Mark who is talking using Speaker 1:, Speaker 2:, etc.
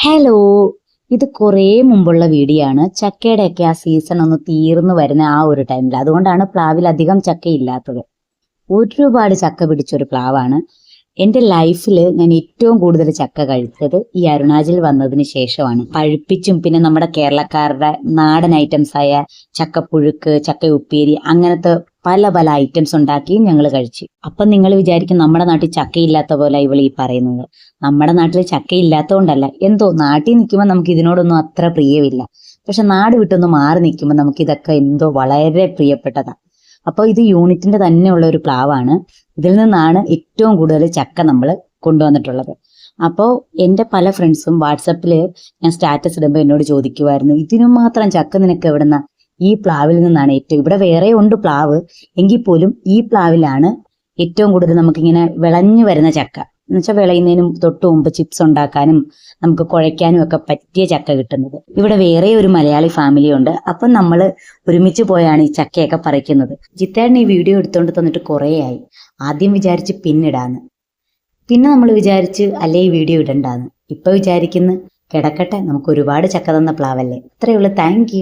Speaker 1: Hello ഇത് കുറേ മുമ്പുള്ള വീഡിയോ ആണ്. ചക്കയുടെയൊക്കെ ആ സീസൺ ഒന്ന് തീർന്നു വരുന്ന ആ ഒരു ടൈമിൽ അതുകൊണ്ടാണ് പ്ലാവിൽ അധികം ചക്കയില്ലാത്തത്. ഒരുപാട് ചക്ക പിടിച്ചൊരു പ്ലാവാണ്. എന്റെ ലൈഫിൽ ഞാൻ ഏറ്റവും കൂടുതൽ ചക്ക കഴിച്ചത് ഈ അരുണാചൽ വന്നതിന് ശേഷമാണ്. പഴുപ്പിച്ചും പിന്നെ നമ്മുടെ കേരളക്കാരുടെ നാടൻ ഐറ്റംസ് ആയ ചക്കപ്പുഴുക്ക് ചക്ക ഉപ്പേരി അങ്ങനത്തെ പല പല ഐറ്റംസ് ഉണ്ടാക്കിയും ഞങ്ങൾ കഴിച്ചു. അപ്പം നിങ്ങൾ വിചാരിക്കും നമ്മുടെ നാട്ടിൽ ചക്കയില്ലാത്ത പോലെ ഇവൾ ഈ പറയുന്നത്. നമ്മുടെ നാട്ടിൽ ചക്കയില്ലാത്തതുകൊണ്ടല്ല എന്തോ നാട്ടിൽ നിൽക്കുമ്പോൾ നമുക്ക് ഇതിനോടൊന്നും അത്ര പ്രിയമില്ല പക്ഷെ നാട് വിട്ടൊന്ന് മാറി നിൽക്കുമ്പോൾ നമുക്ക് ഇതൊക്കെ എന്തോ വളരെ പ്രിയപ്പെട്ടതാണ് അപ്പോൾ ഇത് യൂണിറ്റിന്റെ തന്നെയുള്ള ഒരു പ്ലാവാണ്. ഇതിൽ നിന്നാണ് ഏറ്റവും കൂടുതൽ ചക്ക നമ്മൾ കൊണ്ടുവന്നിട്ടുള്ളത്. അപ്പോൾ എന്റെ പല ഫ്രണ്ട്സും വാട്സപ്പിൽ ഞാൻ സ്റ്റാറ്റസ് ഇടുമ്പോൾ എന്നോട് ചോദിക്കുമായിരുന്നു ഇതിനും മാത്രം ചക്ക നിനക്ക് എവിടുന്ന? ഈ പ്ലാവിൽ നിന്നാണ് ഏറ്റവും ഇവിടെ വേറെ ഉണ്ട് പ്ലാവ് എങ്കിൽ പോലും ഈ പ്ലാവിലാണ് ഏറ്റവും കൂടുതൽ നമുക്കിങ്ങനെ വിളഞ്ഞു വരുന്ന ചക്ക. എന്നുവെച്ചാൽ വിളയുന്നതിനും തൊട്ട് മുമ്പ് ചിപ്സ് ഉണ്ടാക്കാനും നമുക്ക് കുഴയ്ക്കാനും ഒക്കെ പറ്റിയ ചക്ക കിട്ടുന്നത്. ഇവിടെ വേറെ ഒരു മലയാളി ഫാമിലി ഉണ്ട്. അപ്പം നമ്മൾ ഒരുമിച്ച് പോയാണ് ഈ ചക്കയൊക്കെ പറിക്കുന്നത്. ജിത്തേട്ടൻ ഈ വീഡിയോ എടുത്തുകൊണ്ട് തന്നിട്ട് കുറേയായി ആദ്യം വിചാരിച്ച് പിന്നിടാന്ന്. പിന്നെ നമ്മൾ വിചാരിച്ച് അല്ലേ ഈ വീഡിയോ ഇടണ്ടാന്ന്. ഇപ്പൊ വിചാരിക്കുന്നു കിടക്കട്ടെ നമുക്ക് ഒരുപാട് ചക്ക തന്ന പ്ലാവല്ലേ. ഇത്രയേ ഉള്ളൂ. താങ്ക്